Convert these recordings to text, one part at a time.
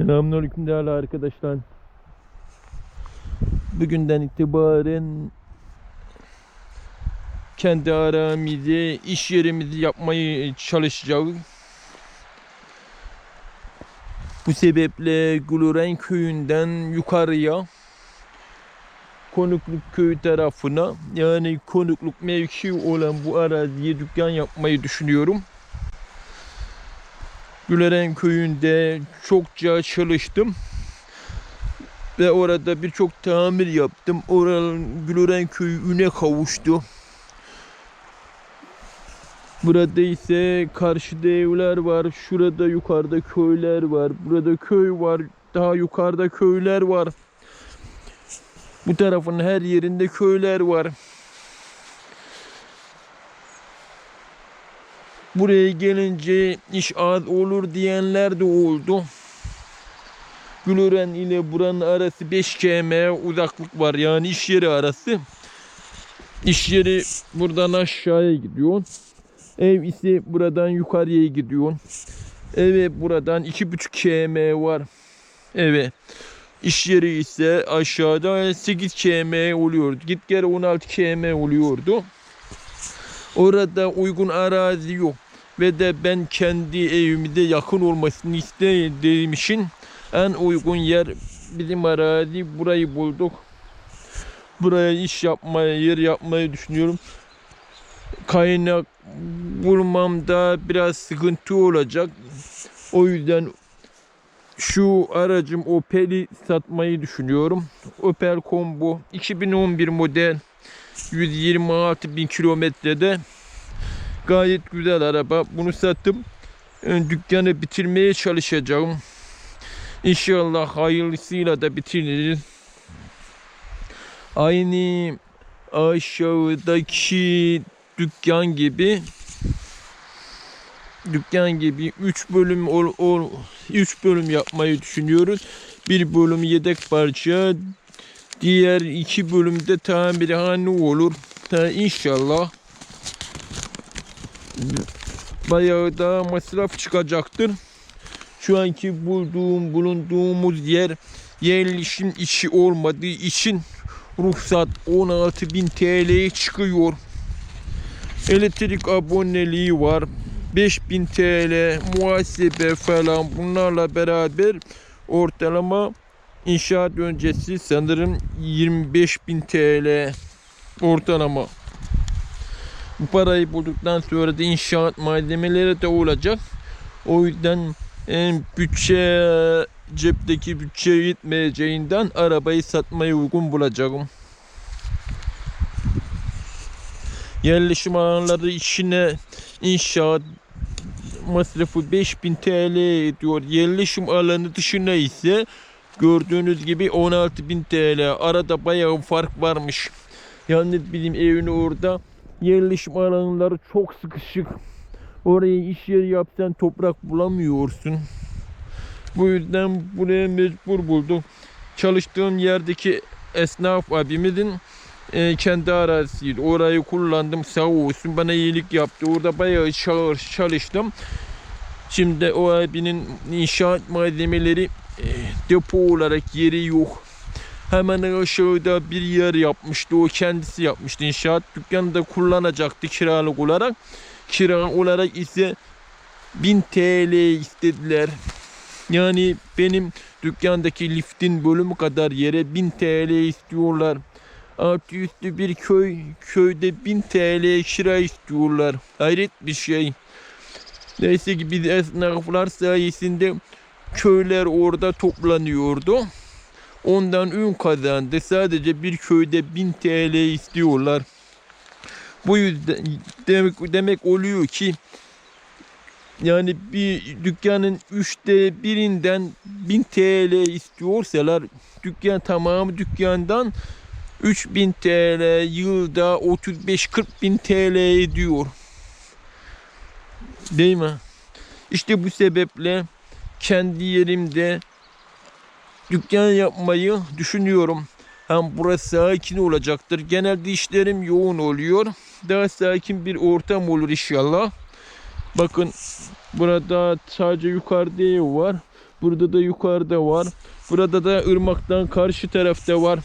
Selamünaleyküm değerli arkadaşlar. Bugünden itibaren kendi aramızı, iş yerimizi yapmayı çalışacağız. Bu sebeple Guluren köyünden yukarıya Konukluk köyü tarafına yani konukluk mevki olan bu araziye dükkan yapmayı düşünüyorum. Güleren köyünde çokça çalıştım. Ve orada birçok tamir yaptım. Oranın Güleren köyü üne kavuştu. Burada ise karşıda evler var. Şurada yukarıda köyler var. Burada köy var. Daha yukarıda köyler var. Bu tarafın her yerinde köyler var. Buraya gelince iş az olur diyenler de oldu. Gülören ile buranın arası 5 km uzaklık var yani iş yeri arası. İş yeri buradan aşağıya gidiyor. Ev ise buradan yukarıya gidiyor. Eve buradan 2,5 km var. Eve. İş yeri ise aşağıda 8 km oluyordu. Git geri 16 km oluyordu. Orada uygun arazi yok. Ve de ben kendi evimde yakın olmasını istediğim için en uygun yer bizim arazi burayı bulduk. Buraya iş yapmaya, yer yapmayı düşünüyorum. Kaynak bulmamda biraz sıkıntı olacak. O yüzden şu aracım Opel'i satmayı düşünüyorum. Opel Combo 2011 model 126 bin kilometrede gayet güzel araba. Bunu sattım. e, Dükkanı bitirmeye çalışacağım. İnşallah hayırlısıyla da bitiririz. Aynı aşağıdaki dükkan gibi dükkan gibi 3 bölüm ol, ol 3 bölüm yapmayı düşünüyoruz. Bir bölüm yedek parça, diğer iki bölümde tamirhane olur. Ha, inşallah bayağı da masraf çıkacaktır. Şu anki bulduğum bulunduğumuz yer yerleşim içi olmadığı için ruhsat 16.000 TL'ye çıkıyor. Elektrik aboneliği var. 5000 TL muhasebe falan bunlarla beraber ortalama inşaat öncesi sanırım 25.000 TL ortalama. Bu parayı bulduktan sonra da inşaat malzemeleri de olacak. O yüzden en bütçe cepteki bütçe yetmeyeceğinden arabayı satmayı uygun bulacağım. Yerleşim alanları içine inşaat masrafı 5000 TL ediyor. Yerleşim alanı dışına ise gördüğünüz gibi 16.000 TL. Arada bayağı fark varmış. Yani bizim evin orada yerleşim alanları çok sıkışık. Oraya iş yeri yapsan toprak bulamıyorsun. Bu yüzden buraya mecbur buldum. Çalıştığım yerdeki esnaf abimizin e, kendi arazisiydi. Orayı kullandım sağ olsun bana iyilik yaptı. Orada bayağı çalıştım. Şimdi o abinin inşaat malzemeleri e, depo olarak yeri yok. Hemen aşağıda bir yer yapmıştı. O kendisi yapmıştı inşaat. Dükkanı da kullanacaktı kiralık olarak. Kira olarak ise 1000 TL istediler. Yani benim dükkandaki liftin bölümü kadar yere 1000 TL istiyorlar. Artı üstü bir köy, köyde 1000 TL kira istiyorlar. Hayret bir şey. Neyse ki biz esnaflar sayesinde köyler orada toplanıyordu. Ondan ün kazandı. Sadece bir köyde 1000 TL istiyorlar. Bu yüzden demek, demek oluyor ki yani bir dükkanın üçte birinden 1000 TL istiyorsalar dükkan tamamı dükkandan 3000 TL yılda 35-40 bin TL ediyor. Değil mi? İşte bu sebeple kendi yerimde dükkan yapmayı düşünüyorum. Hem burası sakin olacaktır. Genelde işlerim yoğun oluyor. Daha sakin bir ortam olur inşallah. Bakın burada sadece yukarıda ev var. Burada da yukarıda var. Burada da ırmaktan karşı tarafta var.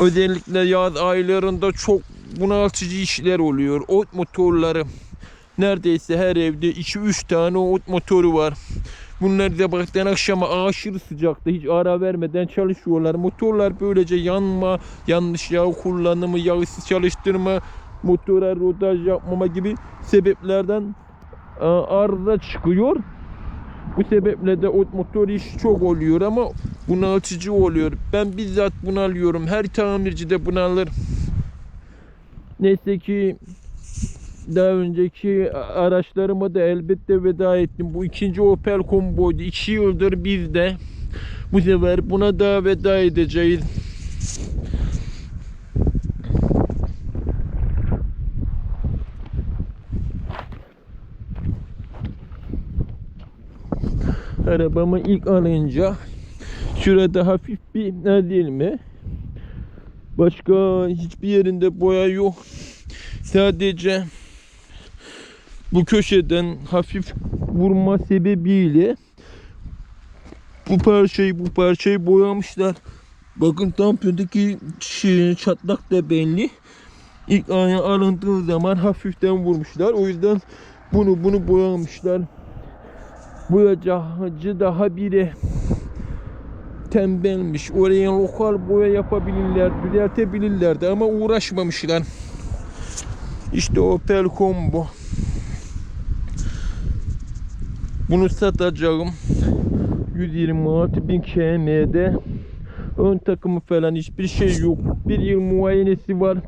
Özellikle yaz aylarında çok bunaltıcı işler oluyor. Ot motorları. Neredeyse her evde 2-3 tane ot motoru var. Bunlar sabahtan akşama aşırı sıcakta hiç ara vermeden çalışıyorlar. Motorlar böylece yanma, yanlış yağ kullanımı, yağsız çalıştırma, motora rodaj yapmama gibi sebeplerden e, arıza çıkıyor. Bu sebeple de o motor işi çok oluyor ama bunaltıcı oluyor. Ben bizzat bunalıyorum. Her tamirci de bunalır. Neyse ki daha önceki araçlarıma da elbette veda ettim. Bu ikinci Opel Combo'ydu. İki yıldır bizde. Bu sefer buna da veda edeceğiz. Arabamı ilk alınca şurada hafif bir mi? Başka hiçbir yerinde boya yok. Sadece bu köşeden hafif vurma sebebiyle bu parçayı bu parçayı boyamışlar. Bakın tampondaki çatlak da belli. İlk aya alındığı zaman hafiften vurmuşlar. O yüzden bunu bunu boyamışlar. Boyacı daha biri tembelmiş. Oraya lokal boya yapabilirler, düzeltebilirlerdi ama uğraşmamışlar. İşte Opel Combo. Bunu satacağım. 126 bin KM'de. Ön takımı falan hiçbir şey yok. Bir yıl muayenesi var.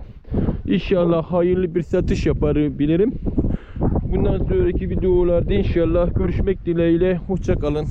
İnşallah hayırlı bir satış yapabilirim. Bundan sonraki videolarda inşallah görüşmek dileğiyle. Hoşçakalın.